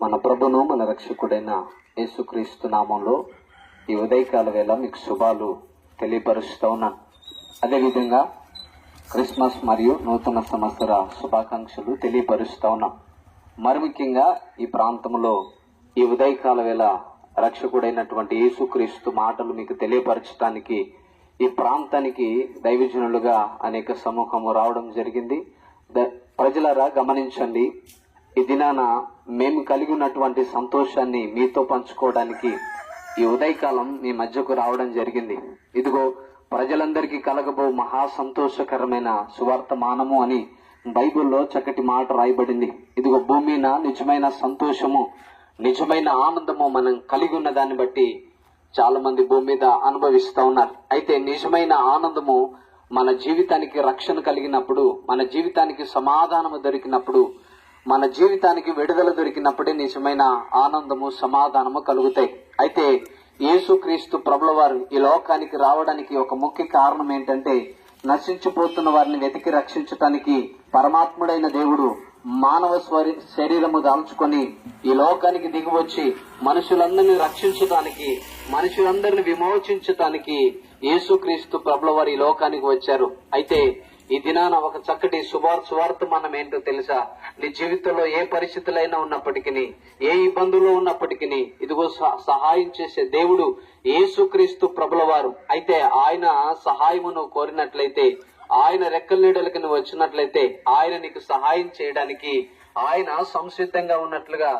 మన ప్రభును మన రక్షకుడైన యేసుక్రీస్తు నామంలో ఈ ఉదయకాల వేళ మీకు శుభాలు తెలియపరుస్తూ ఉన్నాను అదేవిధంగా క్రిస్మస్ మరియు నూతన సంవత్సర శుభాకాంక్షలు తెలియపరుస్తూ ఉన్నాం. మరి ముఖ్యంగా ఈ ప్రాంతంలో ఈ ఉదయకాల వేళ రక్షకుడైనటువంటి యేసుక్రీస్తు మాటలు మీకు తెలియపరచడానికి ఈ ప్రాంతానికి దైవజనులుగా అనేక సమూహము రావడం జరిగింది. ప్రజలరా గమనించండి ఈ దినాన మేము కలిగి ఉన్నటువంటి సంతోషాన్ని మీతో పంచుకోవడానికి ఈ ఉదయకాలం మీ మధ్యకు రావడం జరిగింది. ఇదిగో ప్రజలందరికీ కలగబో మహా సంతోషకరమైన సువార్తమానము అని బైబిల్లో చక్కటి మాట రాయబడింది. ఇదిగో భూమిన నిజమైన సంతోషము నిజమైన ఆనందము మనం కలిగి ఉన్న దాన్ని బట్టి చాలా మంది భూమి మీద అనుభవిస్తూ ఉన్నారు. అయితే నిజమైన ఆనందము మన జీవితానికి రక్షణ కలిగినప్పుడు మన జీవితానికి సమాధానము దొరికినప్పుడు మన జీవితానికి విడుదల దొరికినప్పుడే నిజమైన ఆనందము సమాధానము కలుగుతాయి. అయితే యేసుక్రీస్తు ప్రభుల వారు ఈ లోకానికి రావడానికి ఒక ముఖ్య కారణం ఏంటంటే నశించిపోతున్న వారిని వెతికి రక్షించటానికి పరమాత్ముడైన దేవుడు మానవ స్వరి శరీరము దాల్చుకొని ఈ లోకానికి దిగివచ్చి మనుషులందరినీ రక్షించటానికి మనుషులందరిని విమోచించటానికి యేసుక్రీస్తు ప్రభుల వారు ఈ లోకానికి వచ్చారు. అయితే ఈ దినాన ఒక చక్కటి శుభార్ సువార్తమానం ఏంటో తెలుసా? నీ జీవితంలో ఏ పరిస్థితులైనా ఉన్నప్పటికీ ఏ ఇబ్బందుల్లో ఉన్నప్పటికీ ఇదిగో సహాయం చేసే దేవుడు యేసుక్రీస్తు ప్రభుల వారు అయితే ఆయన సహాయము నువ్వు కోరినట్లయితే ఆయన రెక్కల నీడలకి నువ్వు వచ్చినట్లయితే ఆయన నీకు సహాయం చేయడానికి ఆయన సంసిద్ధంగా ఉన్నట్లుగా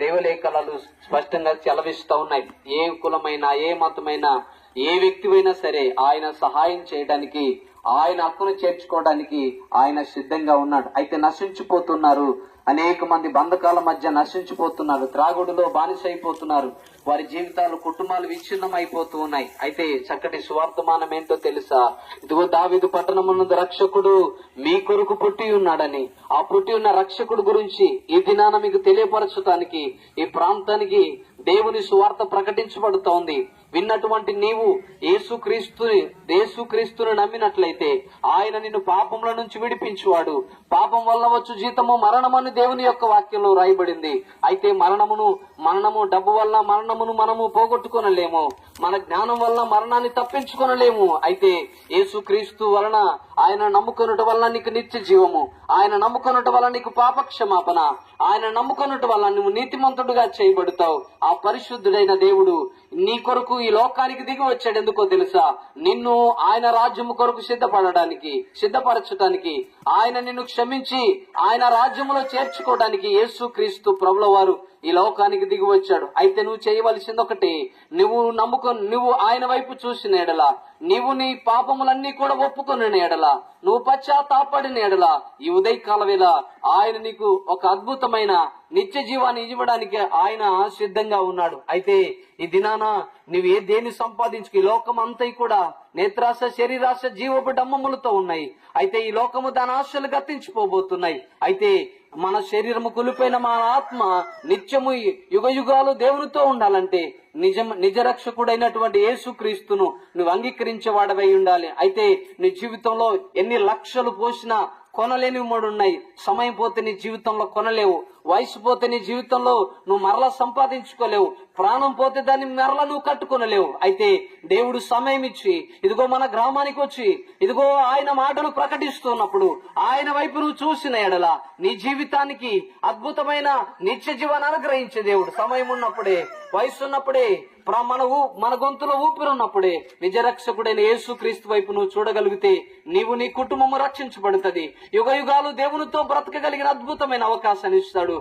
దేవలేఖనాలు స్పష్టంగా చెలవిస్తూ ఉన్నాయి. ఏ కులమైనా ఏ మతమైనా ఏ వ్యక్తివైనా సరే ఆయన సహాయం చేయడానికి ఆయన హక్కును చేర్చుకోవడానికి ఆయన సిద్ధంగా ఉన్నాడు. అయితే నశించిపోతున్నారు. అనేక మంది బంధకాల మధ్య నశించిపోతున్నారు. త్రాగుడులో బానిసైపోతున్నారు. వారి జీవితాలు కుటుంబాలు విచ్ఛిన్నం అయిపోతూ ఉన్నాయి. అయితే చక్కటి సువార్థమానం ఏంటో తెలుసా? ఇదిగో దావిదు పట్టణమునందు రక్షకుడు మీ కొరకు పుట్టి ఉన్నాడని. ఆ పుట్టి ఉన్న రక్షకుడు గురించి ఈ దినాన మీకు తెలియపరచడానికి ఈ ప్రాంతానికి దేవుని సువార్త ప్రకటించబడుతోంది. విన్నటువంటి నీవు యేసుక్రీస్తుని యేసుక్రీస్తుని నమ్మినట్లయితే ఆయన నిన్ను పాపముల నుంచి విడిపించువాడు. పాపం వల్ల వచ్చు జీతము మరణమని దేవుని యొక్క వాక్యంలో రాయబడింది. అయితే మరణమును మరణము డబ్బు వల్ల మరణమును మనము పోగొట్టుకొనలేము. మన జ్ఞానం వల్ల మరణాన్ని తప్పించుకొనలేము. అయితే యేసుక్రీస్తు వలన ఆయన నమ్ముకొనుట వల్ల నీకు నిత్య జీవము. ఆయన నమ్ముకొనుట వల్ల నీకు పాప క్షమాపణ ఆయన నమ్ముకొనుట వల్ల నువ్వు నీతిమంతుడుగా చేయబడతావు. ఆ పరిశుద్ధుడైన దేవుడు నీ కొరకు ఈ లోకానికి దిగి వచ్చాడు ఎందుకో తెలుసా? నిన్ను ఆయన రాజ్యము కొరకు సిద్ధపడడానికి సిద్ధపరచడానికి ఆయన నిన్ను క్షమించి ఆయన రాజ్యములో చేర్చుకోవడానికి యేసు క్రీస్తు ప్రభుల వారు ఈ లోకానికి దిగి వచ్చాడు. అయితే నువ్వు చేయవలసింది ఒకటి. నువ్వు నమ్ముకో నువ్వు ఆయన వైపు చూసిన ఎడల నీవు నీ పాపములన్నీ కూడా ఒప్పుకొని ఎడల నువ్వు పశ్చాత్తాపడిన ఎడల ఈ ఉదయకాల వేళ ఆయన నీకు ఒక అద్భుతమైన నిత్య జీవాన్ని ఇవ్వడానికి ఆయన సిద్ధంగా ఉన్నాడు. అయితే ఈ దినాన నువ్వు ఏ దేన్ని సంపాదించుకు ఈ లోకం అంతా కూడా నేత్రాశ శరీరాశ జీవపు డమ్మములతో ఉన్నాయి. అయితే ఈ లోకము దాని ఆశలు గతించిపోబోతున్నాయి. అయితే మన శరీరము కోల్పోయిన మన ఆత్మ నిత్యము యుగ యుగాలు దేవునితో ఉండాలంటే నిజం నిజ రక్షకుడైనటువంటి యేసుక్రీస్తును నువ్వు అంగీకరించేవాడవై ఉండాలి. అయితే నీ జీవితంలో ఎన్ని లక్షలు పోసినా కొనలేని మూడు ఉన్నాయి. సమయం పోతే నీ జీవితంలో కొనలేవు. వయసు పోతే నీ జీవితంలో నువ్వు మరలా సంపాదించుకోలేవు. ప్రాణం పోతే దాన్ని మరలా నువ్వు కట్టుకోనలేవు. అయితే దేవుడు సమయం ఇచ్చి ఇదిగో మన గ్రామానికి వచ్చి ఇదిగో ఆయన మాటలు ప్రకటిస్తున్నప్పుడు ఆయన వైపు నువ్వు చూసిన ఎడల నీ జీవితానికి అద్భుతమైన నిత్య జీవాన్ని అనుగ్రహించే దేవుడు. సమయం ఉన్నప్పుడే వయసు ఉన్నప్పుడే ప్ర- మన మన గొంతులో ఊపిరి ఉన్నప్పుడే నిజరక్షకుడైన యేసు క్రీస్తు వైపు నువ్వు చూడగలిగితే నీవు నీ కుటుంబము రక్షించబడుతుంది. యుగ యుగాలు దేవునితో బ్రతకగలిగిన అద్భుతమైన అవకాశాన్ని ఇస్తాడు.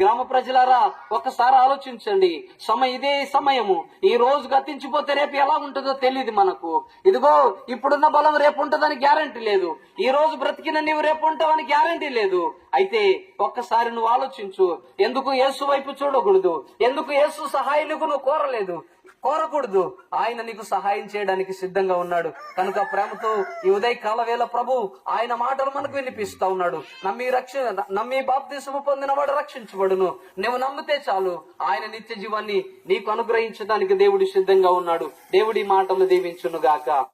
గ్రామ ప్రజలారా ఒకసారి ఆలోచించండి. సమయం ఇదే సమయము. ఈ రోజు గతించిపోతే రేపు ఎలా ఉంటుందో తెలియదు మనకు. ఇదిగో ఇప్పుడున్న బలం రేపు ఉంటుందని గ్యారంటీ లేదు. ఈ రోజు బ్రతికిన నీవు రేపు ఉంటావని గ్యారంటీ లేదు. అయితే ఒక్కసారి నువ్వు ఆలోచించు. ఎందుకు యేసు వైపు చూడకూడదు? ఎందుకు యేసు సహాయానికి నువ్వు కోరలేదు? కోరకూడదు. ఆయన నీకు సహాయం చేయడానికి సిద్ధంగా ఉన్నాడు. కనుక ప్రేమతో ఈ ఉదయ కాలవేళ ప్రభు ఆయన మాటలు మనకు వినిపిస్తా ఉన్నాడు. నమ్మి రక్ష నమ్మి బాప్తిసము పొందినవాడు రక్షించబడును. నువ్వు నమ్మితే చాలు. ఆయన నిత్య జీవాన్ని నీకు అనుగ్రహించడానికి దేవుడు సిద్ధంగా ఉన్నాడు. దేవుడి మాటలు దీవించును గాక